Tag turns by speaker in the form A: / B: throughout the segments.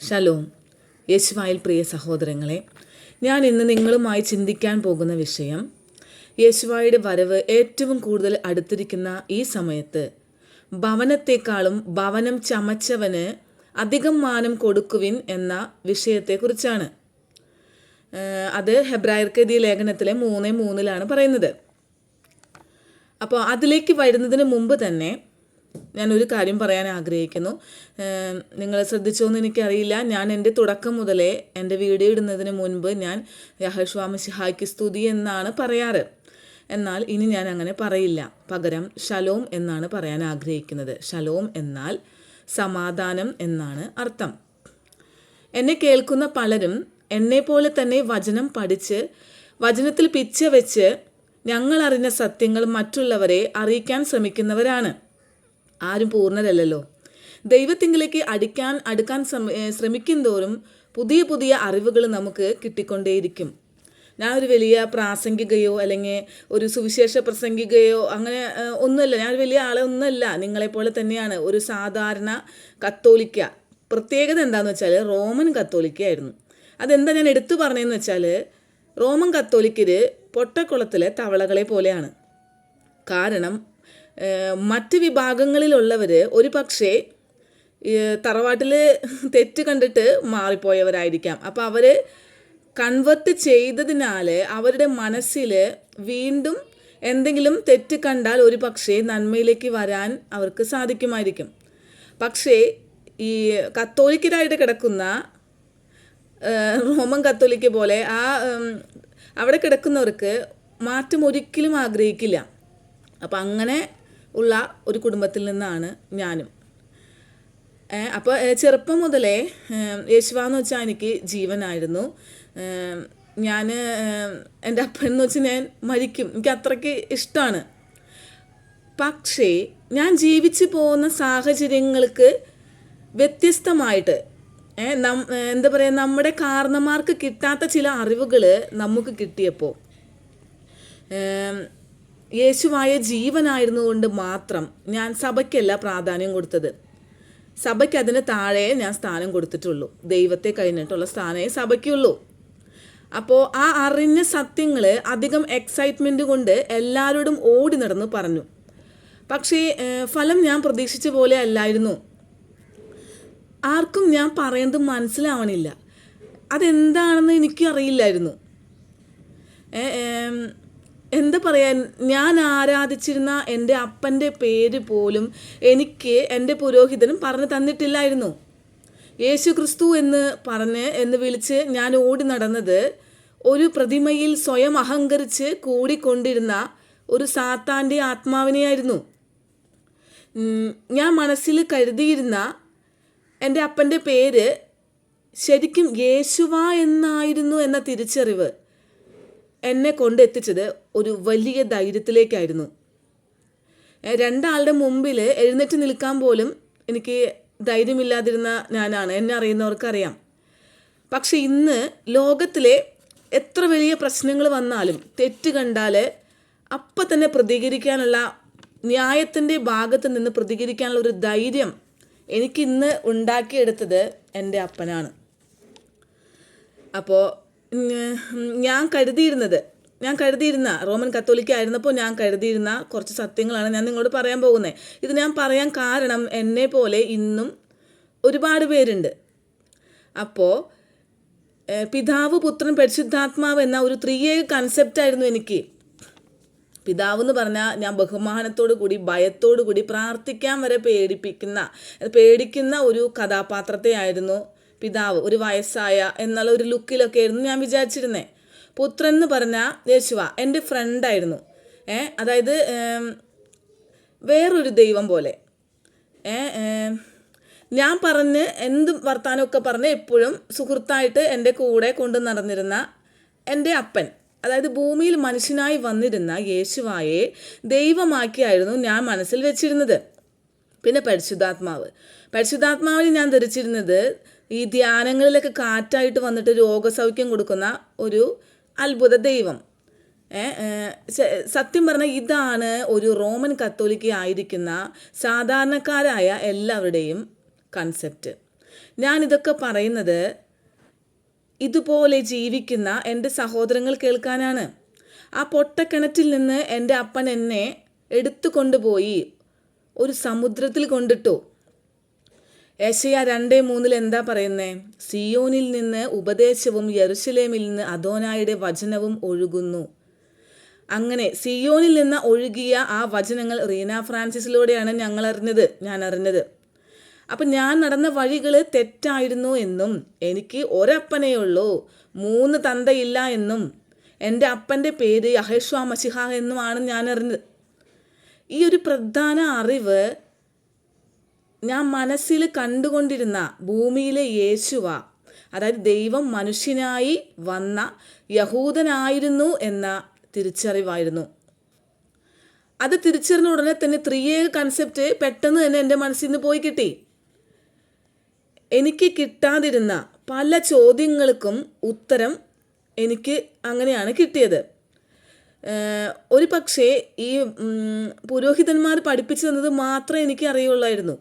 A: Shalom യേശുവായിൽ പ്രിയ സഹോദരങ്ങളെ ഞാൻ ഇന്ന് നിങ്ങളുമായി ചിന്തിക്കാൻ പോകുന്ന വിഷയം യേശുവായുടെ വരവ് ഏറ്റവും കൂടുതൽ അടുത്തിരിക്കുന്ന ഈ സമയത്ത് ഭവനത്തെക്കാളും ഭവനം ചമച്ചവന് അധികം മാനം കൊടുക്കുവിൻ എന്ന വിഷയത്തെക്കുറിച്ചാണ്. അത് ഹെബ്രായർക്കെതി ലേഖനത്തിലെ മൂന്ന് മൂന്നിലാണ് പറയുന്നത്. അപ്പോൾ അതിലേക്ക് വരുന്നതിന് മുമ്പ് തന്നെ ഞാൻ ഒരു കാര്യം പറയാൻ ആഗ്രഹിക്കുന്നു. നിങ്ങൾ ശ്രദ്ധിച്ചോ എന്ന് എനിക്കറിയില്ല. ഞാൻ എന്റെ തുടക്കം മുതലേ എന്റെ വീഡിയോ ഇടുന്നതിന് മുൻപ് ഞാൻ യഹസ്വാമി ഷിഹായ്ക്ക് സ്തുതി എന്നാണ് പറയാറ്. എന്നാൽ ഇനി ഞാൻ അങ്ങനെ പറയില്ല. പകരം ഷലോം എന്നാണ് പറയാൻ ആഗ്രഹിക്കുന്നത്. ഷലോം എന്നാൽ സമാധാനം എന്നാണ് അർത്ഥം. എന്നെ കേൾക്കുന്ന പലരും എന്നെപ്പോലെ തന്നെ വചനം പഠിച്ച് വചനത്തിൽ പിച്ച വെച്ച് ഞങ്ങൾ അറിഞ്ഞ സത്യങ്ങൾ മറ്റുള്ളവരെ അറിയിക്കാൻ ശ്രമിക്കുന്നവരാണ്. ആരും പൂർണരല്ലല്ലോ. ദൈവത്തിങ്കിലേക്ക് അടിക്കാൻ അടുക്കാൻ ശ്രമ- ശ്രമിക്കും തോറും പുതിയ പുതിയ അറിവുകൾ നമുക്ക് കിട്ടിക്കൊണ്ടേയിരിക്കും. ഞാൻ ഒരു വലിയ പ്രാസംഗികയോ അല്ലെങ്കിൽ ഒരു സുവിശേഷ പ്രസംഗികയോ അങ്ങനെ ഒന്നുമല്ല. ഞാൻ വലിയ ആളെ ഒന്നുമല്ല. നിങ്ങളെപ്പോലെ തന്നെയാണ് ഒരു സാധാരണ കത്തോലിക്ക. പ്രത്യേകത എന്താണെന്ന് വെച്ചാൽ റോമൻ കത്തോലിക്കയായിരുന്നു. അതെന്താ ഞാൻ എടുത്തു പറഞ്ഞതെന്ന് വെച്ചാൽ റോമൻ കത്തോലിക്കര് പൊട്ടക്കുളത്തിലെ തവളകളെ പോലെയാണ്. കാരണം മറ്റ് വിഭാഗങ്ങളിലുള്ളവർ ഒരു പക്ഷേ തറവാട്ടിൽ തെറ്റ് കണ്ടിട്ട് മാറിപ്പോയവരായിരിക്കാം. അപ്പോൾ അവർ കൺവെർട്ട് ചെയ്തതിനാൽ അവരുടെ മനസ്സിൽ വീണ്ടും എന്തെങ്കിലും തെറ്റ് കണ്ടാൽ ഒരു പക്ഷേ നന്മയിലേക്ക് വരാൻ അവർക്ക് സാധിക്കുമായിരിക്കും. പക്ഷേ ഈ കത്തോലിക്കരായിട്ട് കിടക്കുന്ന റോമൻ കത്തോലിക്ക പോലെ ആ അവിടെ കിടക്കുന്നവർക്ക് മാറ്റം ഒരിക്കലും ആഗ്രഹിക്കില്ല. അപ്പം അങ്ങനെ ഉള്ള ഒരു കുടുംബത്തിൽ നിന്നാണ് ഞാനും. അപ്പോൾ ചെറുപ്പം മുതലേ യേശുവാന്ന് വെച്ചാൽ എനിക്ക് ജീവനായിരുന്നു. ഞാൻ എന്റെ അപ്പൻ എന്ന് വെച്ചാൽ ഞാൻ മരിക്കും. എനിക്ക് അത്രയ്ക്ക് ഇഷ്ടമാണ് പക്ഷേ ഞാൻ ജീവിച്ചു പോകുന്ന സാഹചര്യങ്ങൾക്ക് വ്യത്യസ്തമായിട്ട് എന്താ പറയുക നമ്മുടെ കാരണന്മാർക്ക് കിട്ടാത്ത ചില അറിവുകൾ നമുക്ക് കിട്ടിയപ്പോൾ യേശുവായ ജീവനായിരുന്നുകൊണ്ട് മാത്രം ഞാൻ സഭയ്ക്കല്ല പ്രാധാന്യം കൊടുത്തത്. സഭയ്ക്ക് അതിന് താഴെ ഞാൻ സ്ഥാനം കൊടുത്തിട്ടുള്ളൂ. ദൈവത്തെ കഴിഞ്ഞിട്ടുള്ള സ്ഥാനമേ സഭയ്ക്കുള്ളൂ. അപ്പോൾ ആ അറിഞ്ഞ സത്യങ്ങൾ അധികം എക്സൈറ്റ്മെന്റ് കൊണ്ട് എല്ലാവരോടും ഓടി നടന്ന് പറഞ്ഞു. പക്ഷേ ഫലം ഞാൻ പ്രതീക്ഷിച്ച പോലെ അല്ലായിരുന്നു. ആർക്കും ഞാൻ പറയുന്നത് മനസ്സിലാവണില്ല. അതെന്താണെന്ന് എനിക്ക് അറിയില്ലായിരുന്നു ഏ, ഏം, എന്താ പറയാൻ? ഞാൻ ആരാധിച്ചിരുന്ന എന്റെ അപ്പന്റെ പേര് പോലും എനിക്ക് എന്റെ പുരോഹിതനും പറഞ്ഞു തന്നിട്ടില്ലായിരുന്നു. യേശു ക്രിസ്തു എന്ന് പറഞ്ഞ് എന്ന് വിളിച്ച് ഞാൻ ഓടി നടന്നത് ഒരു പ്രതിമയിൽ സ്വയം അഹങ്കരിച്ച് കൂടിക്കൊണ്ടിരുന്ന ഒരു സാത്താന്റെ ആത്മാവിനെയായിരുന്നു. ഞാൻ മനസ്സിൽ കരുതിയിരുന്ന എന്റെ അപ്പന്റെ പേര് ശരിക്കും യേശുവ എന്നായിരുന്നു എന്ന തിരിച്ചറിവ്. എന്നെ കൊണ്ട് കൊണ്ടെത്തിച്ചത് ഒരു വലിയ ധൈര്യത്തിലേക്കായിരുന്നു. രണ്ടാളുടെ മുമ്പിൽ എഴുന്നേറ്റ് നിൽക്കാൻ പോലും എനിക്ക് ധൈര്യമില്ലാതിരുന്ന ഞാനാണ്. എന്നെ അറിയുന്നവർക്കറിയാം. പക്ഷെ ഇന്ന് ലോകത്തിലെ എത്ര വലിയ പ്രശ്നങ്ങൾ വന്നാലും തെറ്റ് കണ്ടാൽ അപ്പം തന്നെ പ്രതികരിക്കാനുള്ള ന്യായത്തിന്റെ ഭാഗത്ത് നിന്ന് പ്രതികരിക്കാനുള്ള ഒരു ധൈര്യം എനിക്കിന്ന് ഉണ്ടാക്കിയെടുത്തത് എന്റെ അപ്പനാണ്. അപ്പോൾ ഞാൻ കരുതിയിരുന്നത് ഞാൻ കരുതിയിരുന്ന റോമൻ കത്തോലിക്ക ആയിരുന്നപ്പോൾ ഞാൻ കരുതിയിരുന്ന കുറച്ച് സത്യങ്ങളാണ് ഞാൻ നിങ്ങളോട് പറയാൻ പോകുന്നത്. ഇത് ഞാൻ പറയാൻ കാരണം എന്നെ പോലെ ഇന്നും ഒരുപാട് പേരുണ്ട്. അപ്പോൾ പിതാവ് പുത്രൻ പരിശുദ്ധാത്മാവ് എന്ന ഒരു ത്രീയേ കൺസെപ്റ്റായിരുന്നു എനിക്ക്. പിതാവ് എന്ന് പറഞ്ഞാൽ ഞാൻ ബഹുമാനത്തോടു കൂടി ഭയത്തോടു കൂടി പ്രാർത്ഥിക്കാൻ വരെ പേടിപ്പിക്കുന്ന പേടിക്കുന്ന ഒരു കഥാപാത്രത്തെ ആയിരുന്നു പിതാവ് ഒരു വയസ്സായ എന്നുള്ള ഒരു ലുക്കിലൊക്കെ ആയിരുന്നു ഞാൻ വിചാരിച്ചിരുന്നത് പുത്രൻ എന്ന് പറഞ്ഞാൽ യേശുവ എന്റെ ഫ്രണ്ടായിരുന്നു ഏ അതായത് വേറൊരു ദൈവം പോലെ. ഏ ഞാൻ പറഞ്ഞ് എന്ത് വർത്താനമൊക്കെ പറഞ്ഞ് എപ്പോഴും സുഹൃത്തായിട്ട് എന്റെ കൂടെ കൊണ്ട് നടന്നിരുന്ന എന്റെ അപ്പൻ അതായത് ഭൂമിയിൽ മനുഷ്യനായി വന്നിരുന്ന യേശുവായെ ദൈവമാക്കിയായിരുന്നു ഞാൻ മനസ്സിൽ വെച്ചിരുന്നത്. പിന്നെ പരിശുദ്ധാത്മാവ്. പരിശുദ്ധാത്മാവിൽ ഞാൻ ധരിച്ചിരുന്നത് ഈ ധ്യാനങ്ങളിലൊക്കെ കാറ്റായിട്ട് വന്നിട്ട് രോഗസൗഖ്യം കൊടുക്കുന്ന ഒരു അത്ഭുത ദൈവം. സത്യം പറഞ്ഞാൽ ഇതാണ് ഒരു റോമൻ കത്തോലിക്ക ആയിരിക്കുന്ന സാധാരണക്കാരായ എല്ലാവരുടെയും കൺസെപ്റ്റ് ഞാനിതൊക്കെ പറയുന്നത് ഇതുപോലെ ജീവിക്കുന്ന എന്റെ സഹോദരങ്ങൾ കേൾക്കാനാണ്. ആ പൊട്ടക്കിണറ്റിൽ നിന്ന് എന്റെ അപ്പൻ എന്നെ എടുത്തു കൊണ്ടുപോയി ഒരു സമുദ്രത്തിൽ കൊണ്ടിട്ടു. ഏശയ രണ്ട് മൂന്നിൽ എന്താ പറയുന്നേ? സിയോനിൽ നിന്ന് ഉപദേശവും യെറുശലേമിൽ നിന്ന് അദോനായുടെ വചനവും ഒഴുകുന്നു. അങ്ങനെ സിയോനിൽ നിന്ന് ഒഴുകിയ ആ വചനങ്ങൾ റീന ഫ്രാൻസിസിലൂടെയാണ് ഞങ്ങൾ അറിഞ്ഞത് ഞാൻ അറിഞ്ഞത് അപ്പം ഞാൻ നടന്ന വഴികൾ തെറ്റായിരുന്നു എന്നും എനിക്ക് ഒരപ്പനേ ഉള്ളൂ മൂന്ന് തന്തയില്ല എന്നും എന്റെ അപ്പന്റെ പേര് യഹേഷ്വ മസിഹ എന്നുമാണ് ഞാൻ അറിഞ്ഞത് ഈ ഒരു പ്രധാന അറിവ് ഞാൻ മനസ്സിൽ കണ്ടുകൊണ്ടിരുന്ന ഭൂമിയിലെ യേശുവ അതായത് ദൈവം മനുഷ്യനായി വന്ന യഹൂദനായിരുന്നു എന്ന തിരിച്ചറിവായിരുന്നു. അത് തിരിച്ചറിഞ്ഞ ഉടനെ തന്നെ ത്രിയേക കൺസെപ്റ്റ് പെട്ടെന്ന് തന്നെ എന്റെ മനസ്സിൽ നിന്ന് പോയി കിട്ടി. എനിക്ക് കിട്ടാതിരുന്ന പല ചോദ്യങ്ങൾക്കും ഉത്തരം എനിക്ക് അങ്ങനെയാണ് കിട്ടിയത്. ഒരു പക്ഷേ ഈ പുരോഹിതന്മാർ പഠിപ്പിച്ചു തന്നത് മാത്രമേ എനിക്ക് അറിയുള്ളായിരുന്നു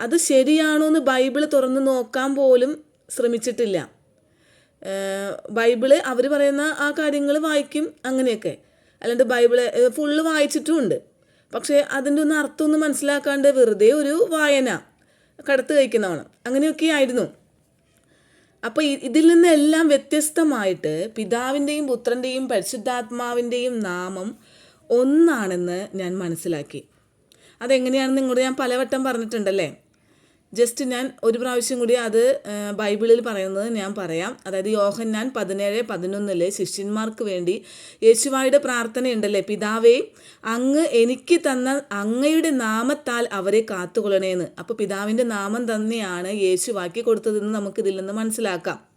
A: അത് ശരിയാണോ എന്ന് ബൈബിൾ തുറന്ന് നോക്കാൻ പോലും ശ്രമിച്ചിട്ടില്ല. ബൈബിൾ അവർ പറയുന്ന ആ കാര്യങ്ങൾ വായിക്കും അങ്ങനെയൊക്കെ. അല്ലാണ്ട് ബൈബിൾ ഫുള്ള് വായിച്ചിട്ടുമുണ്ട്. പക്ഷേ അതിന്റെ ഒന്നും അർത്ഥമൊന്നും മനസ്സിലാക്കാണ്ട് വെറുതെ ഒരു വായന കടത്ത് കഴിക്കുന്നതാണ്. അങ്ങനെയൊക്കെ ആയിരുന്നു. അപ്പോൾ ഇതിൽ നിന്നെല്ലാം വ്യത്യസ്തമായിട്ട് പിതാവിന്റെയും പുത്രന്റെയും പരിശുദ്ധാത്മാവിന്റെയും നാമം ഒന്നാണെന്ന് ഞാൻ മനസ്സിലാക്കി. അതെങ്ങനെയാണെന്ന് ഇങ്ങോട്ട് ഞാൻ പലവട്ടം പറഞ്ഞിട്ടുണ്ടല്ലേ? ജസ്റ്റ് ഞാൻ ഒരു പ്രാവശ്യം കൂടി അത് ബൈബിളിൽ പറയുന്നത് ഞാൻ പറയാം. അതായത് യോഹന്നാൻ പതിനേഴ് പതിനൊന്നിലെ ശിഷ്യന്മാർക്ക് വേണ്ടി യേശുവായുടെ പ്രാർത്ഥനയുണ്ടല്ലേ? പിതാവേ അങ്ങ് എനിക്ക് തന്ന അങ്ങയുടെ നാമത്താൽ അവരെ കാത്തുകൊള്ളണേന്ന്. അപ്പോൾ പിതാവിന്റെ നാമം തന്നെയാണ് യേശുവാക്കി കൊടുത്തതെന്ന് നമുക്കിതിൽ നിന്ന് മനസ്സിലാക്കാം.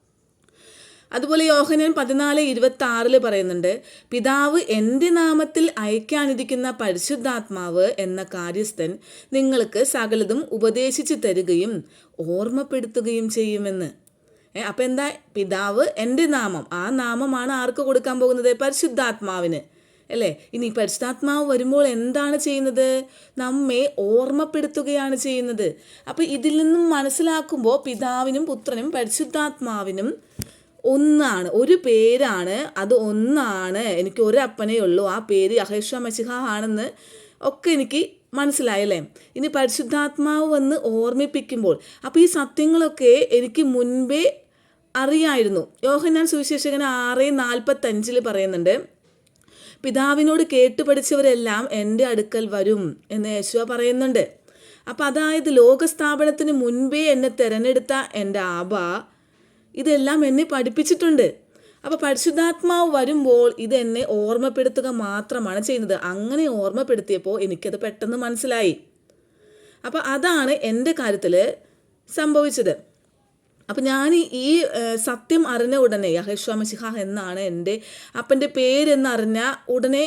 A: അതുപോലെ യോഹനൻ പതിനാല് ഇരുപത്തി ആറിൽ പറയുന്നുണ്ട് പിതാവ് എന്റെ നാമത്തിൽ അയക്കാനിരിക്കുന്ന പരിശുദ്ധാത്മാവ് എന്ന കാര്യസ്ഥൻ നിങ്ങൾക്ക് സകലതും ഉപദേശിച്ചു തരികയും ഓർമ്മപ്പെടുത്തുകയും ചെയ്യുമെന്ന്. അപ്പം എന്താ? പിതാവ് എന്റെ നാമം ആ നാമമാണ് ആർക്ക് കൊടുക്കാൻ പോകുന്നത്? പരിശുദ്ധാത്മാവിന്. അല്ലേ? ഇനി പരിശുദ്ധാത്മാവ് വരുമ്പോൾ എന്താണ് ചെയ്യുന്നത്? നമ്മെ ഓർമ്മപ്പെടുത്തുകയാണ് ചെയ്യുന്നത്. അപ്പോൾ ഇതിൽ നിന്നും മനസ്സിലാക്കുമ്പോൾ പിതാവിനും പുത്രനും പരിശുദ്ധാത്മാവിനും ഒന്നാണ്. ഒരു പേരാണ്. അത് ഒന്നാണ്. എനിക്ക് ഒരപ്പനേ ഉള്ളൂ. ആ പേര് അഹേഷ മസിഹ ആണെന്ന് ഒക്കെ എനിക്ക് മനസ്സിലായല്ലേ ഇനി പരിശുദ്ധാത്മാവ് വന്ന് ഓർമ്മിപ്പിക്കുമ്പോൾ അപ്പോൾ ഈ സത്യങ്ങളൊക്കെ എനിക്ക് മുൻപേ അറിയായിരുന്നു. യോഹന്നാൻ സുവിശേഷകൻ ആറ് നാൽപ്പത്തഞ്ചിൽ പറയുന്നുണ്ട് പിതാവിനോട് കേട്ടു പഠിച്ചവരെല്ലാം എന്റെ അടുക്കൽ വരും എന്ന് യേശുവ പറയുന്നുണ്ട്. അപ്പം അതായത് ലോകസ്ഥാപനത്തിന് മുൻപേ എന്നെ തിരഞ്ഞെടുത്ത എന്റെ ആബ ഇതെല്ലാം എന്നെ പഠിപ്പിച്ചിട്ടുണ്ട്. അപ്പോൾ പരിശുദ്ധാത്മാവ് വരുമ്പോൾ ഇത് എന്നെ ഓർമ്മപ്പെടുത്തുക മാത്രമാണ് ചെയ്യുന്നത്. അങ്ങനെ ഓർമ്മപ്പെടുത്തിയപ്പോൾ എനിക്കത് പെട്ടെന്ന് മനസ്സിലായി. അപ്പോൾ അതാണ് എന്റെ കാര്യത്തിൽ സംഭവിച്ചത്. അപ്പം ഞാൻ ഈ സത്യം അറിഞ്ഞ ഉടനെ യഹേഷ്വ മസിഹ എന്നാണ് എന്റെ അപ്പന്റെ പേരെന്നറിഞ്ഞ ഉടനെ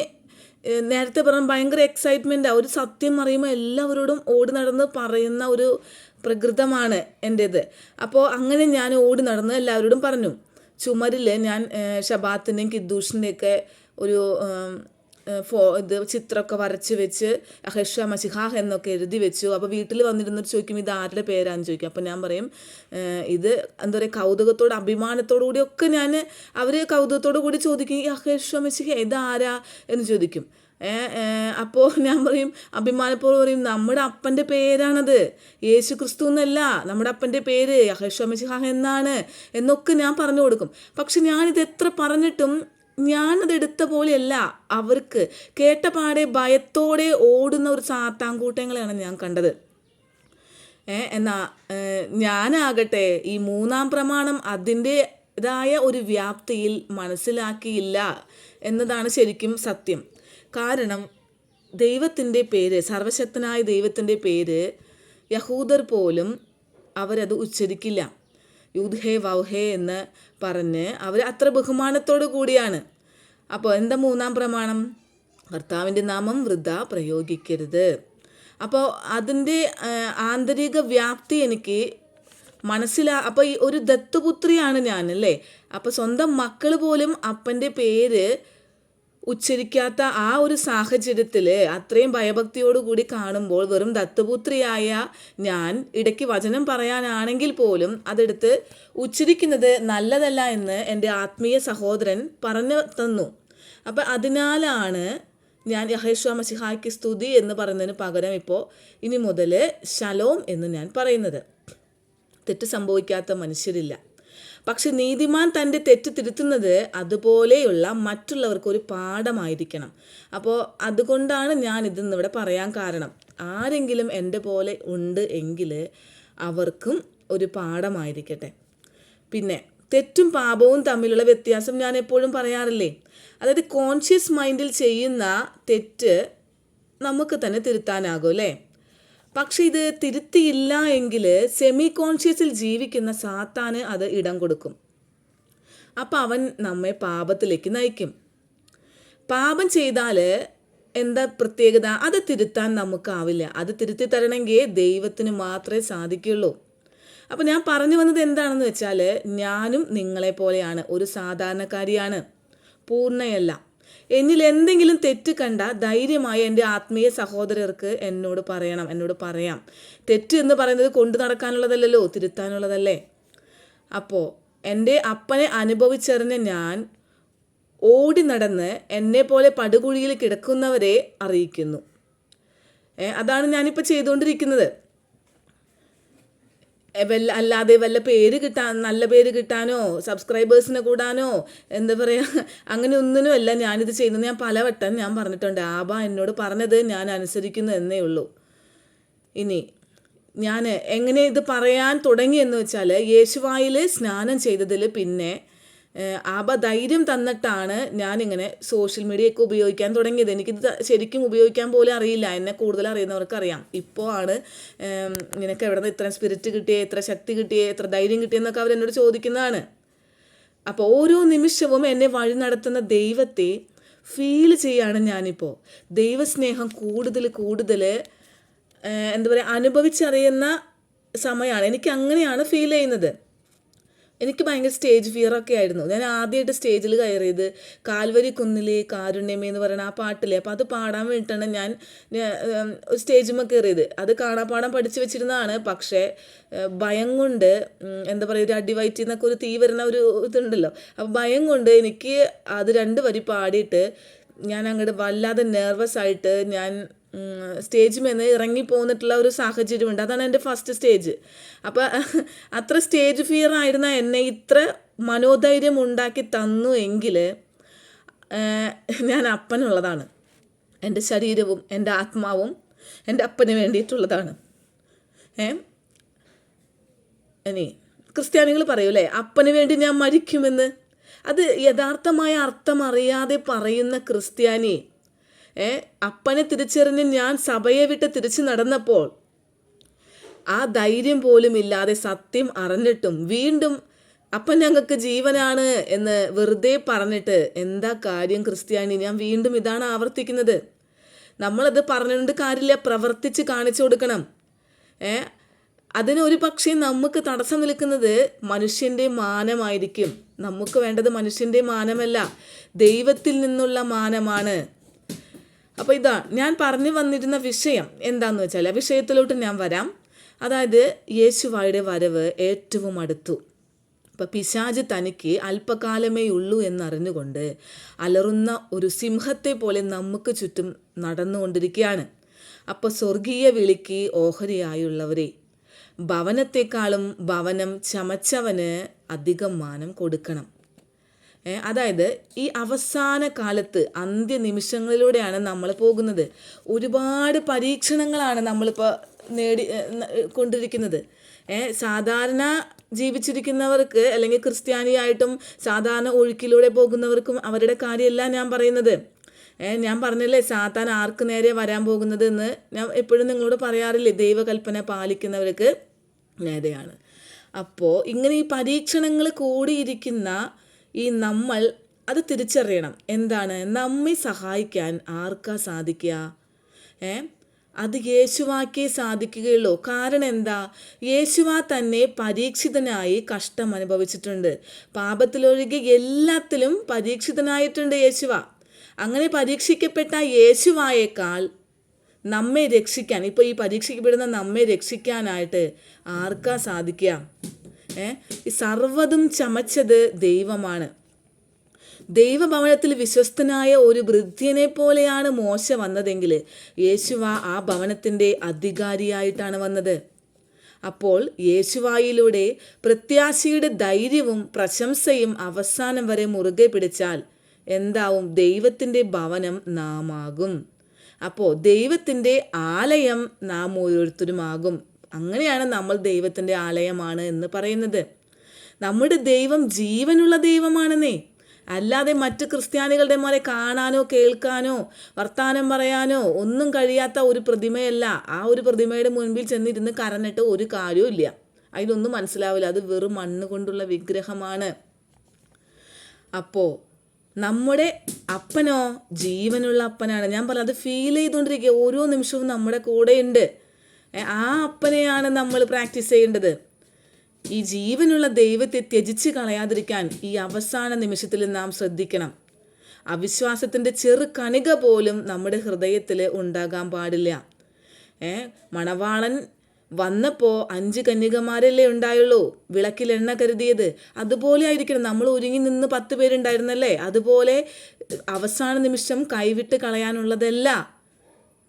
A: നേരത്തെ പറഞ്ഞ ഭയങ്കര എക്സൈറ്റ്മെന്റാണ് ഒരു സത്യം അറിയുമ്പോൾ എല്ലാവരോടും ഓടി നടന്ന് പറയുന്ന ഒരു പ്രകൃതമാണ് എന്റേത് അപ്പോൾ അങ്ങനെ ഞാൻ ഓടി നടന്ന് എല്ലാവരോടും പറഞ്ഞു. ചുമരിൽ ഞാൻ ഷബാത്തിന്റെയും കിദ്ദൂഷിന്റെയൊക്കെ ഒരു ഫോ ഇത് ചിത്രമൊക്കെ വരച്ച് വെച്ച് അഹഷ മഷിഹാഹ് എന്നൊക്കെ എഴുതി വെച്ചു. അപ്പോൾ വീട്ടിൽ വന്നിരുന്നിട്ട് ചോദിക്കും ഇത് ആരുടെ പേരാന്ന്? ചോദിക്കും. അപ്പോൾ ഞാൻ പറയും ഇത് എന്താ പറയുക കൗതുകത്തോട് അഭിമാനത്തോടു കൂടിയൊക്കെ ഞാൻ അവർ കൗതുകത്തോടു കൂടി ചോദിക്കും. ഈ അഹേഷ മസിഹ ഇതാരാ എന്ന് ചോദിക്കും. അപ്പോൾ ഞാൻ പറയും അഭിമാനപ്പോൾ പറയും നമ്മുടെ അപ്പന്റെ പേരാണത്. യേശു ക്രിസ്തു എന്നല്ല നമ്മുടെ അപ്പന്റെ പേര് യഹേഷ എന്നാണ് എന്നൊക്കെ ഞാൻ പറഞ്ഞു കൊടുക്കും. പക്ഷെ ഞാനിത് എത്ര പറഞ്ഞിട്ടും ഞാനത് എടുത്ത പോലെയല്ല അവർക്ക്. കേട്ട പാടെ ഭയത്തോടെ ഓടുന്ന ഒരു സാത്താങ്കൂട്ടങ്ങളെയാണ് ഞാൻ കണ്ടത്. എന്നാ ഞാനാകട്ടെ ഈ മൂന്നാം പ്രമാണം അതിന്റെതായ ഒരു വ്യാപ്തിയിൽ മനസ്സിലാക്കിയില്ല എന്നതാണ് ശരിക്കും സത്യം. കാരണം ദൈവത്തിന്റെ പേര് സർവശക്തനായ ദൈവത്തിന്റെ പേര് യഹൂദർ പോലും അവരത് ഉച്ചരിക്കില്ല. യൂദ്ഹേ വൗഹേ എന്ന് പറഞ്ഞ് അവർ അത്ര ബഹുമാനത്തോടു കൂടിയാണ്. അപ്പോൾ എന്താ മൂന്നാം പ്രമാണം? കർത്താവിന്റെ നാമം വൃദ്ധ പ്രയോഗിക്കരുത്. അപ്പോൾ അതിന്റെ ആന്തരിക വ്യാപ്തി എനിക്ക് മനസ്സിലാ അപ്പോൾ ഈ ഒരു ദത്തുപുത്രിയാണ് ഞാൻ അല്ലേ അപ്പോൾ സ്വന്തം മക്കൾ പോലും അപ്പന്റെ പേര് ഉച്ചരിക്കാത്ത ആ ഒരു സാഹചര്യത്തിൽ അത്രയും ഭയഭക്തിയോടുകൂടി കാണുമ്പോൾ വെറും ദത്തപുത്രിയായ ഞാൻ ഇടയ്ക്ക് വചനം പറയാനാണെങ്കിൽ പോലും അതെടുത്ത് ഉച്ചരിക്കുന്നത് നല്ലതല്ല എന്ന് എന്റെ ആത്മീയ സഹോദരൻ പറഞ്ഞു തന്നു. അപ്പം അതിനാലാണ് ഞാൻ യഹേശ്വ മസിഹായ്ക്ക് സ്തുതി എന്ന് പറയുന്നതിന് പകരം ഇപ്പോൾ ഇനി മുതൽ ശലോം എന്ന് ഞാൻ പറയുന്നത്. തെറ്റ് സംഭവിക്കാത്ത മനുഷ്യരില്ല. പക്ഷെ നീതിമാൻ തന്റെ തെറ്റ് തിരുത്തുന്നത് അതുപോലെയുള്ള മറ്റുള്ളവർക്ക് ഒരു പാഠമായിരിക്കണം. അപ്പോൾ അതുകൊണ്ടാണ് ഞാൻ ഇതെന്ന് ഇവിടെ പറയാൻ കാരണം. ആരെങ്കിലും എന്റെ പോലെ ഉണ്ട് എങ്കിൽ അവർക്കും ഒരു പാഠമായിരിക്കട്ടെ. പിന്നെ തെറ്റും പാപവും തമ്മിലുള്ള വ്യത്യാസം ഞാൻ എപ്പോഴും പറയാറില്ലേ? അതായത് കോൺഷ്യസ് മൈൻഡിൽ ചെയ്യുന്ന തെറ്റ് നമുക്ക് തന്നെ തിരുത്താനാകും അല്ലേ? പക്ഷെ ഇത് തിരുത്തിയില്ല എങ്കിൽ സെമി കോൺഷ്യസിൽ ജീവിക്കുന്ന സാത്താന് അത് ഇടം കൊടുക്കും. അപ്പം അവൻ നമ്മെ പാപത്തിലേക്ക് നയിക്കും. പാപം ചെയ്താൽ എന്താ പ്രത്യേകത? അത് തിരുത്താൻ നമുക്കാവില്ല. അത് തിരുത്തി തരണമെങ്കിൽ ദൈവത്തിന് മാത്രമേ സാധിക്കുള്ളൂ അപ്പോൾ ഞാൻ പറഞ്ഞു വന്നത് എന്താണെന്ന് വെച്ചാൽ ഞാനും നിങ്ങളെ പോലെയാണ് ഒരു സാധാരണക്കാരിയാണ്. പൂർണയല്ല. എന്നിൽ എന്തെങ്കിലും തെറ്റ് കണ്ട ധൈര്യമായി എന്റെ ആത്മീയ സഹോദരർക്ക് എന്നോട് പറയണം എന്നോട് പറയാം. തെറ്റ് എന്ന് പറയുന്നത് കൊണ്ടു നടക്കാനുള്ളതല്ലല്ലോ തിരുത്താനുള്ളതല്ലേ? അപ്പോൾ എന്റെ അപ്പനെ അനുഭവിച്ചറിഞ്ഞ ഞാൻ ഓടി നടന്ന് എന്നെ പോലെ പടുകുഴിയിൽ കിടക്കുന്നവരെ അറിയിക്കുന്നു. അതാണ് ഞാനിപ്പോൾ ചെയ്തുകൊണ്ടിരിക്കുന്നത്. വല്ല അല്ലാതെ വല്ല പേര് കിട്ടാൻ നല്ല പേര് കിട്ടാനോ സബ്സ്ക്രൈബേഴ്സിനെ കൂടാനോ എന്താ പറയുക അങ്ങനെ ഒന്നിനും അല്ല ഞാനിത് ചെയ്യുന്നത്. ഞാൻ പലവട്ടം ഞാൻ പറഞ്ഞിട്ടുണ്ട് ആബ എന്നോട് പറഞ്ഞത് ഞാൻ അനുസരിക്കുന്നു എന്നേ ഉള്ളൂ. ഇനി ഞാൻ എങ്ങനെ ഇത് പറയാൻ തുടങ്ങിയെന്ന് വെച്ചാൽ യേശുവായിൽ സ്നാനം ചെയ്തതിൽ പിന്നെ ആബ ധൈര്യം തന്നിട്ടാണ് ഞാനിങ്ങനെ സോഷ്യൽ മീഡിയയൊക്കെ ഉപയോഗിക്കാൻ തുടങ്ങിയത്. എനിക്കിത് ശരിക്കും ഉപയോഗിക്കാൻ പോലും അറിയില്ല. എന്നെ കൂടുതൽ അറിയാം ഇപ്പോൾ ആണ് നിനക്ക് എവിടെ നിന്ന് ഇത്ര സ്പിരിറ്റ് കിട്ടിയേ എത്ര ശക്തി കിട്ടിയേ എത്ര ധൈര്യം കിട്ടിയെന്നൊക്കെ അവർ എന്നോട് ചോദിക്കുന്നതാണ്. അപ്പോൾ ഓരോ നിമിഷവും എന്നെ വഴി നടത്തുന്ന ദൈവത്തെ ഫീൽ ചെയ്യാണ് ഞാനിപ്പോൾ ദൈവസ്നേഹം കൂടുതൽ കൂടുതൽ എന്താ പറയുക അനുഭവിച്ചറിയുന്ന സമയമാണ് എനിക്ക് അങ്ങനെയാണ് ഫീൽ ചെയ്യുന്നത്. എനിക്ക് ഭയങ്കര സ്റ്റേജ് ഫിയർ ഒക്കെ ആയിരുന്നു. ഞാൻ ആദ്യമായിട്ട് സ്റ്റേജിൽ കയറിയത് കാൽവരി കുന്നിലെ കാരുണ്യമേ എന്ന് പറയുന്ന ആ പാട്ടില്ലേ? അപ്പോൾ അത് പാടാൻ വേണ്ടിയിട്ടാണ് ഞാൻ ഒരു സ്റ്റേജുമ്മ കയറിയത്. അത് കാണാപ്പാടം പഠിച്ചു വെച്ചിരുന്നതാണ്. പക്ഷേ ഭയം കൊണ്ട് എന്താ പറയുക ഒരു അടിവയറ്റിൽ നിന്നൊക്കെ ഒരു തീ വരുന്ന ഒരു ഇതുണ്ടല്ലോ. അപ്പോൾ ഭയം കൊണ്ട് എനിക്ക് അത് രണ്ട് വരി പാടിയിട്ട് ഞാൻ അങ്ങോട്ട് വല്ലാതെ നെർവസ് ആയിട്ട് ഞാൻ സ്റ്റേജിൽ നിന്ന് ഇറങ്ങി പോന്നിട്ടുള്ള ഒരു സാഹചര്യമുണ്ട്. അതാണ് എന്റെ ഫസ്റ്റ് സ്റ്റേജ് അപ്പോൾ അത്ര സ്റ്റേജ് ഫിയർ ആയിരുന്ന എന്നെ ഇത്ര മനോധൈര്യം ഉണ്ടാക്കി തന്നു എങ്കിൽ ഞാൻ അപ്പനുള്ളതാണ്. എന്റെ ശരീരവും എന്റെ ആത്മാവും എന്റെ അപ്പന് വേണ്ടിയിട്ടുള്ളതാണ്. ഏ? ഇനി ക്രിസ്ത്യാനികൾ പറയൂലേ അപ്പന് വേണ്ടി ഞാൻ മരിക്കുമെന്ന്? അത് യഥാർത്ഥമായ അർത്ഥം അറിയാതെ പറയുന്ന ക്രിസ്ത്യാനി അപ്പനെ തിരിച്ചറിഞ്ഞ് ഞാൻ സഭയെ വിട്ട് തിരിച്ചു നടന്നപ്പോൾ ആ ധൈര്യം പോലും ഇല്ലാതെ സത്യം അറിഞ്ഞിട്ടും വീണ്ടും അപ്പൻ ഞങ്ങൾക്ക് ജീവനാണ് എന്ന് വെറുതെ പറഞ്ഞിട്ട് എന്താ കാര്യം ക്രിസ്ത്യാനി? ഞാൻ വീണ്ടും ഇതാണ് ആവർത്തിക്കുന്നത്. നമ്മളത് പറഞ്ഞുകൊണ്ട് കാര്യമില്ല പ്രവർത്തിച്ച് കാണിച്ചു കൊടുക്കണം. ഏ അതിനൊരു പക്ഷേ നമുക്ക് തടസ്സം നിൽക്കുന്നത് മനുഷ്യന്റെ മാനമായിരിക്കും. നമുക്ക് വേണ്ടത് മനുഷ്യന്റെ മാനമല്ല ദൈവത്തിൽ നിന്നുള്ള മാനമാണ്. അപ്പോൾ ഇതാ ഞാൻ പറഞ്ഞു വന്നിരുന്ന വിഷയം എന്താന്ന് വെച്ചാൽ ആ വിഷയത്തിലോട്ട് ഞാൻ വരാം. അതായത് യേശുവായുടെ വരവ് ഏറ്റവും അടുത്തു. അപ്പം പിശാജ് തനിക്ക് അല്പകാലമേ ഉള്ളൂ എന്നറിഞ്ഞുകൊണ്ട് അലറുന്ന ഒരു സിംഹത്തെ പോലെ നമുക്ക് ചുറ്റും നടന്നുകൊണ്ടിരിക്കുകയാണ്. അപ്പോൾ സ്വർഗീയ വിളിക്ക് ഓഹരിയായുള്ളവരെ ഭവനത്തെക്കാളും ഭവനം ചമച്ചവന് അധികം മാനം കൊടുക്കണം. അതായത് ഈ അവസാന കാലത്ത് അന്ത്യനിമിഷങ്ങളിലൂടെയാണ് നമ്മൾ പോകുന്നത്. ഒരുപാട് പരീക്ഷണങ്ങളാണ് നമ്മളിപ്പോൾ നേടി കൊണ്ടിരിക്കുന്നത്. സാധാരണ ജീവിച്ചിരിക്കുന്നവർക്ക് അല്ലെങ്കിൽ ക്രിസ്ത്യാനിയായിട്ടും സാധാരണ ഒഴുക്കിലൂടെ പോകുന്നവർക്കും അവരുടെ കാര്യമല്ല ഞാൻ പറയുന്നത്. ഞാൻ പറഞ്ഞല്ലേ സാത്താൻ ആർക്ക് നേരെ വരാൻ പോകുന്നത് എന്ന് ഞാൻ എപ്പോഴും നിങ്ങളോട് പറയാറില്ലേ ദൈവകൽപ്പന പാലിക്കുന്നവർക്ക് നേരെയാണ്. അപ്പോൾ ഇങ്ങനെ ഈ പരീക്ഷണങ്ങൾ കൂടിയിരിക്കുന്ന ഈ നമ്മൾ അത് തിരിച്ചറിയണം. എന്താണ്? നമ്മെ സഹായിക്കാൻ ആർക്കാ സാധിക്കുക? ഏ? അത് യേശുവാക്കേ സാധിക്കുകയുള്ളൂ. കാരണം എന്താ? യേശുവാ തന്നെ പരീക്ഷിതനായി കഷ്ടം അനുഭവിച്ചിട്ടുണ്ട്. പാപത്തിലൊഴികെ എല്ലാത്തിലും പരീക്ഷിതനായിട്ടുണ്ട് യേശുവ. അങ്ങനെ പരീക്ഷിക്കപ്പെട്ട യേശുവായേക്കാൾ നമ്മെ രക്ഷിക്കാൻ ഇപ്പോൾ ഈ പരീക്ഷിക്കപ്പെടുന്ന നമ്മെ രക്ഷിക്കാനായിട്ട് ആർക്കാ സാധിക്കുക? ഈ സർവതും ചമച്ചത് ദൈവമാണ്. ദൈവഭവനത്തിൽ വിശ്വസ്തനായ ഒരു വൃദ്ധ്യനെ പോലെയാണ് മോശ വന്നതെങ്കിൽ യേശുവ ആ ഭവനത്തിന്റെ അധികാരിയായിട്ടാണ് വന്നത്. അപ്പോൾ യേശുവായിലൂടെ പ്രത്യാശയുടെ ധൈര്യവും പ്രശംസയും അവസാനം വരെ മുറുകെ പിടിച്ചാൽ എന്താവും? ദൈവത്തിന്റെ ഭവനം നാമാകും. അപ്പോൾ ദൈവത്തിന്റെ ആലയം നാം ഓരോരുത്തരുമാകും. അങ്ങനെയാണ് നമ്മൾ ദൈവത്തിന്റെ ആലയമാണ് എന്ന് പറയുന്നത്. നമ്മുടെ ദൈവം ജീവനുള്ള ദൈവമാണെന്നേ. അല്ലാതെ മറ്റ് ക്രിസ്ത്യാനികളുടെ മോലെ കാണാനോ കേൾക്കാനോ വർത്താനം പറയാനോ ഒന്നും കഴിയാത്ത ഒരു പ്രതിമയല്ല. ആ ഒരു പ്രതിമയുടെ മുൻപിൽ ചെന്നിരുന്ന് കരഞ്ഞിട്ട് ഒരു കാര്യവും ഇല്ല. മനസ്സിലാവില്ല. അത് വെറും മണ്ണ് കൊണ്ടുള്ള വിഗ്രഹമാണ്. അപ്പോൾ നമ്മുടെ അപ്പനോ ജീവനുള്ള അപ്പനാണ്. ഞാൻ പറഞ്ഞത് ഫീൽ ചെയ്തുകൊണ്ടിരിക്കുക. ഓരോ നിമിഷവും നമ്മുടെ കൂടെയുണ്ട്. ആ അപ്പനെയാണ് നമ്മൾ പ്രാക്ടീസ് ചെയ്യേണ്ടത്. ഈ ജീവനുള്ള ദൈവത്തെ ത്യജിച്ച് കളയാതിരിക്കാൻ ഈ അവസാന നിമിഷത്തിൽ നാം ശ്രദ്ധിക്കണം. അവിശ്വാസത്തിന്റെ ചെറു കണിക പോലും നമ്മുടെ ഹൃദയത്തിൽ ഉണ്ടാകാൻ പാടില്ല. ഏ മണവാളൻ വന്നപ്പോൾ അഞ്ച് കന്യകമാരല്ലേ ഉണ്ടായുള്ളൂ? വിളക്കിൽ എണ്ണ കരുതിയത്. അതുപോലെ ആയിരിക്കണം. നമ്മൾ ഒരുങ്ങി നിന്ന് പത്ത് പേരുണ്ടായിരുന്നല്ലേ? അതുപോലെ അവസാന നിമിഷം കൈവിട്ട് കളയാനുള്ളതല്ല.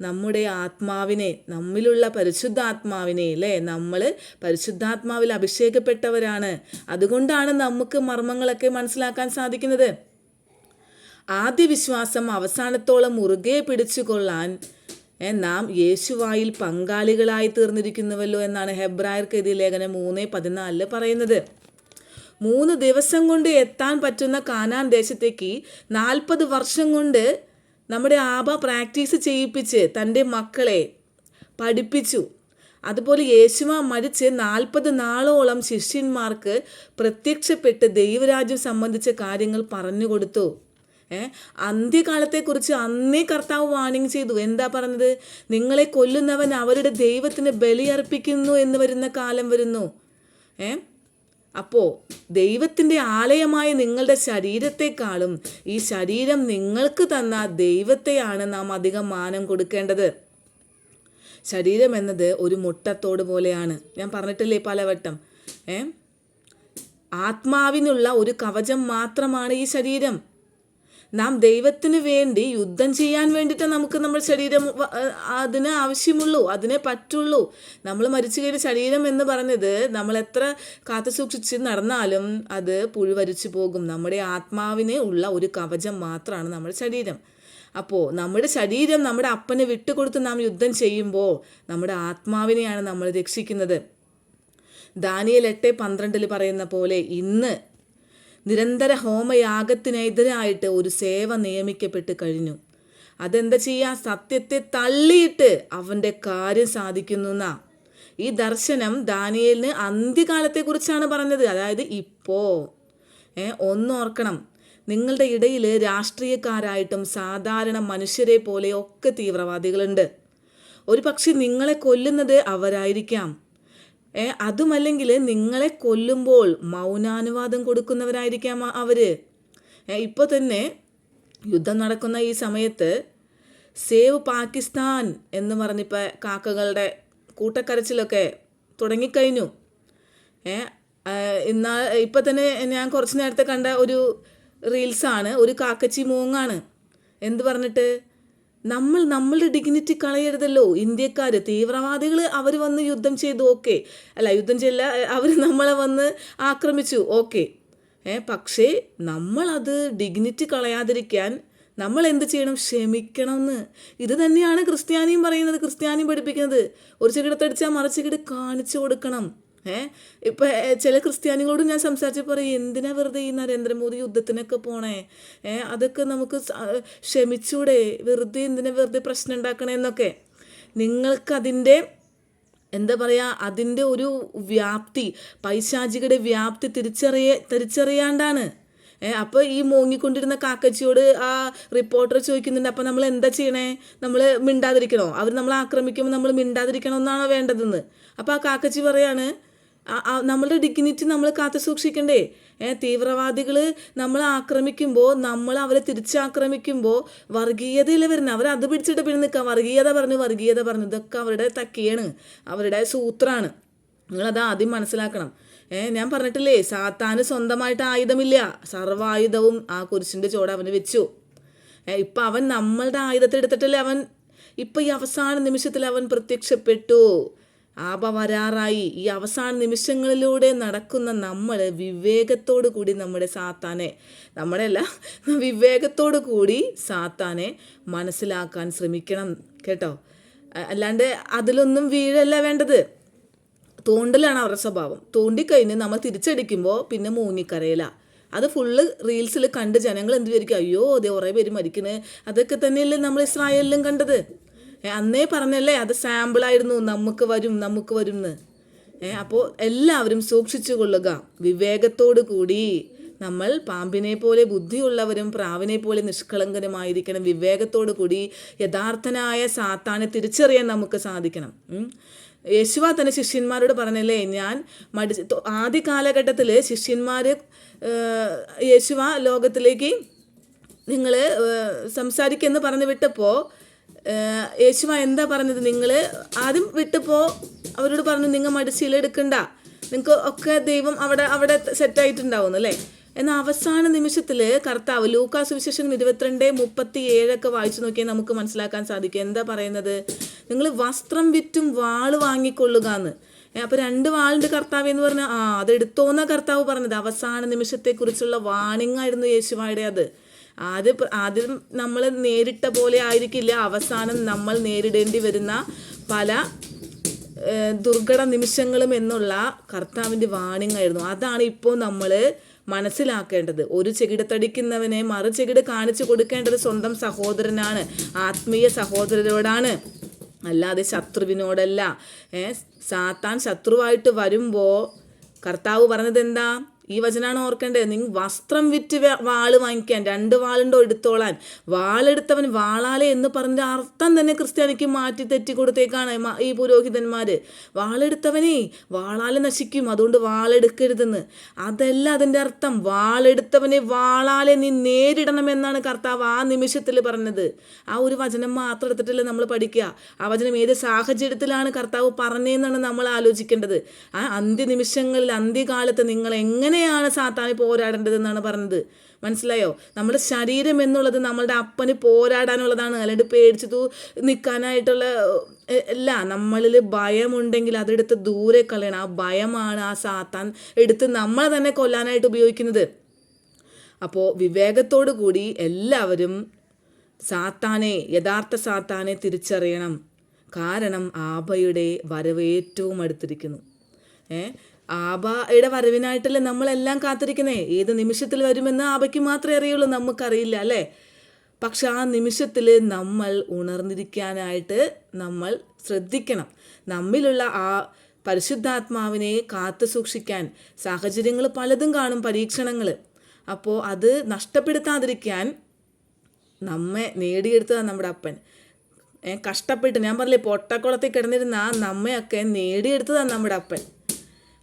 A: നമ്മുടെ ആത്മാവിനെ നമ്മിലുള്ള പരിശുദ്ധാത്മാവിനെ അല്ലേ? നമ്മൾ പരിശുദ്ധാത്മാവിൽ അഭിഷേകപ്പെട്ടവരാണ്. അതുകൊണ്ടാണ് നമുക്ക് മർമ്മങ്ങളൊക്കെ മനസ്സിലാക്കാൻ സാധിക്കുന്നത്. ആദ്യ വിശ്വാസം അവസാനത്തോളം മുറുകെ പിടിച്ചുകൊള്ളാൻ നാം യേശുവായിൽ പങ്കാളികളായി തീർന്നിരിക്കുന്നുവല്ലോ എന്നാണ് ഹെബ്രായർ എഴുതിയ ലേഖനം മൂന്ന് പതിനാലിൽ പറയുന്നത്. മൂന്ന് ദിവസം കൊണ്ട് എത്താൻ പറ്റുന്ന കാനാൻ ദേശത്തേക്ക് നാൽപ്പത് വർഷം കൊണ്ട് നമ്മുടെ ആബ പ്രാക്ടീസ് ചെയ്യിപ്പിച്ച് തന്റെ മക്കളെ പഠിപ്പിച്ചു. അതുപോലെ യേശുവ മരിച്ച് നാൽപ്പത് നാളോളം ശിഷ്യന്മാർക്ക് പ്രത്യക്ഷപ്പെട്ട് ദൈവരാജ്യം സംബന്ധിച്ച കാര്യങ്ങൾ പറഞ്ഞു കൊടുത്തു. ഏ? അന്ത്യകാലത്തെക്കുറിച്ച് അന്നേ കർത്താവ് വാണിംഗ് ചെയ്തു. എന്താ പറഞ്ഞത്? നിങ്ങളെ കൊല്ലുന്നവൻ അവരുടെ ദൈവത്തിന് ബലിയർപ്പിക്കുന്നു എന്ന് വരുന്ന കാലം വരുന്നു. ഏ? അപ്പോൾ ദൈവത്തിന്റെ ആലയമായ നിങ്ങളുടെ ശരീരത്തെക്കാളും ഈ ശരീരം നിങ്ങൾക്ക് തന്ന ദൈവത്തെയാണ് നാം അധികം മാനം കൊടുക്കേണ്ടത്. ശരീരം എന്നത് ഒരു മുട്ടത്തോട് പോലെയാണ്. ഞാൻ പറഞ്ഞിട്ടില്ലേ പലവട്ടം. ഏ? ആത്മാവിനുള്ള ഒരു കവചം മാത്രമാണ് ഈ ശരീരം. നാം ദൈവത്തിന് വേണ്ടി യുദ്ധം ചെയ്യാൻ വേണ്ടിയിട്ട് നമുക്ക് നമ്മുടെ ശരീരം അതിന് ആവശ്യമുള്ളൂ അതിനെ പറ്റുള്ളൂ. നമ്മൾ മരിച്ചു കഴിഞ്ഞ ശരീരം എന്ന് പറഞ്ഞത് നമ്മൾ എത്ര കാത്തു സൂക്ഷിച്ച് നടന്നാലും അത് പുഴുവരിച്ചു പോകും. നമ്മുടെ ആത്മാവിനെ ഉള്ള ഒരു കവചം മാത്രമാണ് നമ്മുടെ ശരീരം. അപ്പോൾ നമ്മുടെ ശരീരം നമ്മുടെ അപ്പനെ വിട്ടുകൊടുത്ത് നാം യുദ്ധം ചെയ്യുമ്പോൾ നമ്മുടെ ആത്മാവിനെയാണ് നമ്മൾ രക്ഷിക്കുന്നത്. ദാനിയൽ എട്ട് പന്ത്രണ്ടിൽ പറയുന്ന പോലെ ഇന്ന് നിരന്തര ഹോമയാഗത്തിനെതിരായിട്ട് ഒരു സേവ നിയമിക്കപ്പെട്ട് കഴിഞ്ഞു. അതെന്താ ചെയ്യുക സത്യത്തെ തള്ളിയിട്ട് അവന്റെ കാര്യം സാധിക്കുന്നു ഈ ദർശനം ദാനിയലിന് അന്ത്യകാലത്തെക്കുറിച്ചാണ് പറഞ്ഞത്. അതായത് ഇപ്പോൾ ഏ ഒന്നോർക്കണം. നിങ്ങളുടെ ഇടയിൽ രാഷ്ട്രീയക്കാരായിട്ടും സാധാരണ മനുഷ്യരെ പോലെയൊക്കെ തീവ്രവാദികളുണ്ട്. ഒരു പക്ഷെ നിങ്ങളെ കൊല്ലുന്നത് അവരായിരിക്കാം. അതുമല്ലെങ്കിൽ നിങ്ങളെ കൊല്ലുമ്പോൾ മൗനാനുവാദം കൊടുക്കുന്നവരായിരിക്കാം അവർ ഇപ്പോൾ തന്നെ യുദ്ധം നടക്കുന്ന ഈ സമയത്ത് സേവ് പാകിസ്ഥാൻ എന്ന് പറഞ്ഞിപ്പോൾ കാക്കകളുടെ കൂട്ടക്കരച്ചിലൊക്കെ തുടങ്ങിക്കഴിഞ്ഞു. ഇന്നാ ഇപ്പം തന്നെ ഞാൻ കുറച്ച് നേരത്തെ കണ്ട ഒരു റീൽസാണ് ഒരു കാക്കച്ചി മൂങ്ങാണ്. എന്ത് പറഞ്ഞിട്ട്? നമ്മൾ നമ്മളുടെ ഡിഗ്നിറ്റി കളയരുതല്ലോ. ഇന്ത്യക്കാർ തീവ്രവാദികൾ അവർ വന്ന് യുദ്ധം ചെയ്തു ഓക്കെ. അല്ല യുദ്ധം ചെയ്യില്ല അവർ നമ്മളെ വന്ന് ആക്രമിച്ചു ഓക്കെ. ഏ പക്ഷേ നമ്മളത് ഡിഗ്നിറ്റി കളയാതിരിക്കാൻ നമ്മൾ എന്ത് ചെയ്യണം? ക്ഷമിക്കണം എന്ന് ഇത് തന്നെയാണ് ക്രിസ്ത്യാനിയും പറയുന്നത് ക്രിസ്ത്യാനിയും പഠിപ്പിക്കുന്നത്. ഒരു ചെകിടത്തടിച്ചാൽ മറിച്ചു ചെകിട് കാണിച്ചു കൊടുക്കണം. ഏ? ഇപ്പം ചില ക്രിസ്ത്യാനികളോട് ഞാൻ സംസാരിച്ച് പറയും എന്തിനാ വെറുതെ ഈ നരേന്ദ്രമോദി യുദ്ധത്തിനൊക്കെ പോണേ? ഏഹ് അതൊക്കെ നമുക്ക് ക്ഷമിച്ചൂടെ? വെറുതെ എന്തിനാ വെറുതെ പ്രശ്നം ഉണ്ടാക്കണേന്നൊക്കെ നിങ്ങൾക്കതിന്റെ എന്താ പറയുക അതിന്റെ ഒരു വ്യാപ്തി പൈശാചികയുടെ വ്യാപ്തി തിരിച്ചറിയ തിരിച്ചറിയാണ്ടാണ്. ഏഹ് അപ്പോൾ ഈ മോങ്ങിക്കൊണ്ടിരുന്ന കാക്കച്ചിയോട് ആ റിപ്പോർട്ടർ ചോദിക്കുന്നുണ്ട് അപ്പോൾ നമ്മൾ എന്താ ചെയ്യണേ? നമ്മൾ മിണ്ടാതിരിക്കണോ? അവർ നമ്മളെ ആക്രമിക്കുമ്പോൾ നമ്മൾ മിണ്ടാതിരിക്കണോ എന്നാണോ വേണ്ടതെന്ന്? അപ്പോൾ ആ കാക്കച്ചി പറയാണ് നമ്മളുടെ ഡിഗ്നിറ്റി നമ്മൾ കാത്തു സൂക്ഷിക്കണ്ടേ? തീവ്രവാദികൾ നമ്മൾ ആക്രമിക്കുമ്പോൾ നമ്മൾ അവരെ തിരിച്ചാക്രമിക്കുമ്പോൾ വർഗീയതയിൽ വരുന്ന? അവർ അത് പിടിച്ചിട്ട് പിന്നെ നിൽക്കുക വർഗീയത പറഞ്ഞു വർഗീയത പറഞ്ഞു. ഇതൊക്കെ അവരുടെ തക്കിയാണ് അവരുടെ സൂത്രാണ്. നിങ്ങളത് ആദ്യം മനസ്സിലാക്കണം. ഏഹ് ഞാൻ പറഞ്ഞിട്ടില്ലേ സാത്താന് സ്വന്തമായിട്ട് ആയുധമില്ല. സർവായുധവും ആ കുരിശിന്റെ ചോട് അവന് വെച്ചു. ഏഹ് ഇപ്പം അവൻ നമ്മളുടെ ആയുധത്തെ എടുത്തിട്ടല്ലേ അവൻ ഇപ്പം ഈ അവസാന നിമിഷത്തിൽ അവൻ പ്രത്യക്ഷപ്പെട്ടു. ആപ വരാറായി ഈ അവസാന നിമിഷങ്ങളിലൂടെ നടക്കുന്ന നമ്മൾ വിവേകത്തോടു കൂടി നമ്മുടെ സാത്താനെ നമ്മളല്ല വിവേകത്തോടു കൂടി സാത്താനെ മനസ്സിലാക്കാൻ ശ്രമിക്കണം കേട്ടോ. അല്ലാണ്ട് അതിലൊന്നും വീഴല്ല വേണ്ടത്. തോണ്ടലാണ് അവരുടെ സ്വഭാവം. തോണ്ടിക്കഴിഞ്ഞ് നമ്മൾ തിരിച്ചടിക്കുമ്പോൾ പിന്നെ മൂങ്ങിക്കരയില്ല അത് ഫുള്ള് റീൽസിൽ കണ്ട് ജനങ്ങൾ എന്ത് വിചാരിക്കും അയ്യോ അതെ കുറേ പേര് മരിക്കുന്നത് അതൊക്കെ തന്നെയല്ലേ നമ്മൾ ഇസ്രായേലിലും കണ്ടത്? അന്നേ പറഞ്ഞല്ലേ അത് സാമ്പിളായിരുന്നു നമുക്ക് വരും നമുക്ക് വരും എന്ന് അപ്പോൾ എല്ലാവരും സൂക്ഷിച്ചു കൊള്ളുക. വിവേകത്തോടു കൂടി നമ്മൾ പാമ്പിനെ പോലെ ബുദ്ധിയുള്ളവരും പ്രാവിനെ പോലെ നിഷ്കളങ്കരുമായിരിക്കണം വിവേകത്തോടു കൂടി യഥാർത്ഥനായ സാത്താനെ തിരിച്ചറിയാൻ നമുക്ക് സാധിക്കണം. യേശുവ തന്നെ ശിഷ്യന്മാരോട് പറഞ്ഞല്ലേ ഞാൻ മടി ആദ്യ കാലഘട്ടത്തിൽ ശിഷ്യന്മാർ യേശുവ ലോകത്തിലേക്ക് നിങ്ങൾ സംസാരിക്കുമെന്ന് പറഞ്ഞു വിട്ടപ്പോൾ യേശുവ എന്താ പറഞ്ഞത് നിങ്ങൾ ആദ്യം വിട്ടുപോ അവരോട് പറഞ്ഞു നിങ്ങൾ മടിശീലെടുക്കണ്ട നിങ്ങൾക്ക് ഒക്കെ ദൈവം അവിടെ അവിടെ സെറ്റായിട്ടുണ്ടാവുന്നു അല്ലേ? എന്നാൽ അവസാന നിമിഷത്തിൽ കർത്താവ് ലൂക്കാ സുവിശേഷം ഇരുപത്തിരണ്ട് മുപ്പത്തി ഏഴൊക്കെ വായിച്ചു നോക്കിയാൽ നമുക്ക് മനസ്സിലാക്കാൻ സാധിക്കും. എന്താ പറയുന്നത്? നിങ്ങൾ വസ്ത്രം വിറ്റും വാൾ വാങ്ങിക്കൊള്ളുക എന്ന് അപ്പോൾ രണ്ട് വാളിന്റെ കർത്താവ് എന്ന് പറഞ്ഞാൽ ആ അത് എടുത്തോന്ന കർത്താവ് പറഞ്ഞത്. അവസാന നിമിഷത്തെക്കുറിച്ചുള്ള വാണിംഗ് ആയിരുന്നു യേശുവായുടെ അത് ആദ്യം ആദ്യം നമ്മൾ നേരിട്ട പോലെ ആയിരിക്കില്ല. അവസാനം നമ്മൾ നേരിടേണ്ടി വരുന്ന പല ദുർഘട നിമിഷങ്ങളും എന്നുള്ള കർത്താവിന്റെ വാണിംഗ് ആയിരുന്നു അതാണ് ഇപ്പോൾ നമ്മൾ മനസ്സിലാക്കേണ്ടത്. ഒരു ചെകിടത്തടിക്കുന്നവനെ മറു ചെകിട് കാണിച്ചു കൊടുക്കേണ്ടത് സ്വന്തം സഹോദരനാണ് ആത്മീയ സഹോദരരോടാണ്. അല്ലാതെ ശത്രുവിനോടല്ല. സാത്താൻ ശത്രുവായിട്ട് വരുമ്പോൾ കർത്താവ് പറഞ്ഞത് എന്താ ഈ വചനമാണ് ഓർക്കേണ്ടത്. നിങ്ങൾ വസ്ത്രം വിറ്റ് വാൾ വാങ്ങിക്കാൻ രണ്ട് വാളുണ്ടോ എടുത്തോളാൻ. വാളെടുത്തവൻ വാളാലെ എന്ന് പറഞ്ഞ അർത്ഥം തന്നെ ക്രിസ്ത്യാനിക്ക് മാറ്റി തെറ്റി കൊടുത്തേക്കാണ് ഈ പുരോഹിതന്മാർ വാളെടുത്തവനേ വാളാലെ നശിക്കും അതുകൊണ്ട് വാളെടുക്കരുതെന്ന്. അതല്ല അതിന്റെ അർത്ഥം. വാളെടുത്തവനെ വാളാലെ നീ നേരിടണമെന്നാണ് കർത്താവ് ആ നിമിഷത്തിൽ പറഞ്ഞത്. ആ ഒരു വചനം മാത്രം എടുത്തിട്ടല്ലേ നമ്മൾ പഠിക്കുക ആ വചനം ഏത് സാഹചര്യത്തിലാണ് കർത്താവ് പറഞ്ഞതെന്നാണ് നമ്മൾ ആലോചിക്കേണ്ടത്. ആ അന്ത്യനിമിഷങ്ങളിൽ അന്ത്യകാലത്ത് നിങ്ങൾ എങ്ങനെയാണ് സാത്താന് പോരാടേണ്ടതെന്നാണ് പറഞ്ഞത്? മനസ്സിലായോ? നമ്മുടെ ശരീരം എന്നുള്ളത് നമ്മളുടെ അപ്പന് പോരാടാനുള്ളതാണ്. അല്ലാണ്ട് പേടിച്ചു തൂ നിൽക്കാനായിട്ടുള്ള അല്ല നമ്മളിൽ ഭയമുണ്ടെങ്കിൽ അതെടുത്ത് ദൂരെ കളയണം. ആ ഭയമാണ് ആ സാത്താൻ എടുത്ത് നമ്മളെ തന്നെ കൊല്ലാനായിട്ട് ഉപയോഗിക്കുന്നത്. അപ്പോൾ വിവേകത്തോടു കൂടി എല്ലാവരും സാത്താനെ യഥാർത്ഥ സാത്താനെ തിരിച്ചറിയണം. കാരണം ആബയുടെ വരവ് ഏറ്റവും അടുത്തിരിക്കുന്നു. ഏ? ആബയുടെ വരവിനായിട്ടല്ലേ നമ്മളെല്ലാം കാത്തിരിക്കുന്നേ? ഏത് നിമിഷത്തിൽ വരുമെന്ന് ആബയ്ക്ക് മാത്രമേ അറിയുള്ളൂ നമുക്കറിയില്ല അല്ലേ? പക്ഷെ ആ നിമിഷത്തിൽ നമ്മൾ ഉണർന്നിരിക്കാനായിട്ട് നമ്മൾ ശ്രദ്ധിക്കണം. നമ്മിലുള്ള ആ പരിശുദ്ധാത്മാവിനെ കാത്തു സൂക്ഷിക്കാൻ സാഹചര്യങ്ങൾ പലതും കാണും പരീക്ഷണങ്ങൾ. അപ്പോൾ അത് നഷ്ടപ്പെടുത്താതിരിക്കാൻ നമ്മെ നേടിയെടുത്തതാണ് നമ്മുടെ അപ്പൻ. കഷ്ടപ്പെട്ട് ഞാൻ പറഞ്ഞില്ലേ പൊട്ടക്കുളത്തിൽ കിടന്നിരുന്ന നമ്മയൊക്കെ നേടിയെടുത്തതാണ് നമ്മുടെ അപ്പൻ.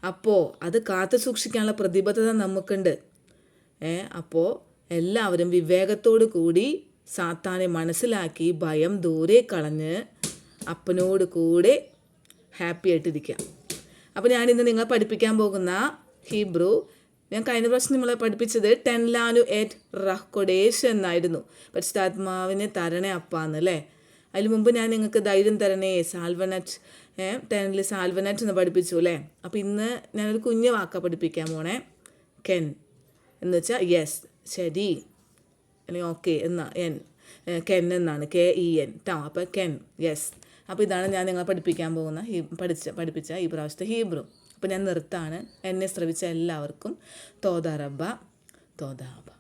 A: അപ്പോൾ അത് കാത്തു സൂക്ഷിക്കാനുള്ള പ്രതിബദ്ധത നമുക്കുണ്ട്. ഏ അപ്പോൾ എല്ലാവരും വിവേകത്തോടു കൂടി സാത്താനെ മനസ്സിലാക്കി ഭയം ദൂരെ കളഞ്ഞ് അപ്പനോട് കൂടെ ഹാപ്പി ആയിട്ടിരിക്കാം അപ്പോൾ ഞാനിന്ന് നിങ്ങളെ പഠിപ്പിക്കാൻ പോകുന്ന ഹീബ്രു ഞാൻ കഴിഞ്ഞ പ്രാവശ്യം നിങ്ങളെ പഠിപ്പിച്ചത് ടെൻ ലാനു എറ്റ് റഹ്കൊഡേഷ് എന്നായിരുന്നു. പരിശുദ്ധാത്മാവിനെ തരണേ അപ്പാന്ന് അല്ലേ? അതിന് മുമ്പ് ഞാൻ നിങ്ങൾക്ക് ധൈര്യം തരണേ സാൽവനറ്റ് ടെനിൽ സാൽവനറ്റ് എന്ന് പഠിപ്പിച്ചു അല്ലേ അപ്പോൾ ഇന്ന് ഞാനൊരു കുഞ്ഞു വാക്ക പഠിപ്പിക്കാൻ പോണേ. കെൻ എന്ന് വെച്ചാൽ യെസ് ശരി. അല്ലെങ്കിൽ ഓക്കെ എന്നാ എൻ കെൻ എന്നാണ്. കെ ഇ എൻ ടാ അപ്പോൾ കെൻ യെസ് അപ്പോൾ ഇതാണ് ഞാൻ നിങ്ങളെ പഠിപ്പിക്കാൻ പോകുന്ന ഹീ പഠിച്ച പഠിപ്പിച്ച ഈ പ്രാവശ്യത്തെ ഹീബ്രു. അപ്പോൾ ഞാൻ നിർത്താണ്. എന്നെ ശ്രവിച്ച എല്ലാവർക്കും. തോതാറബ്ബ തോതാബ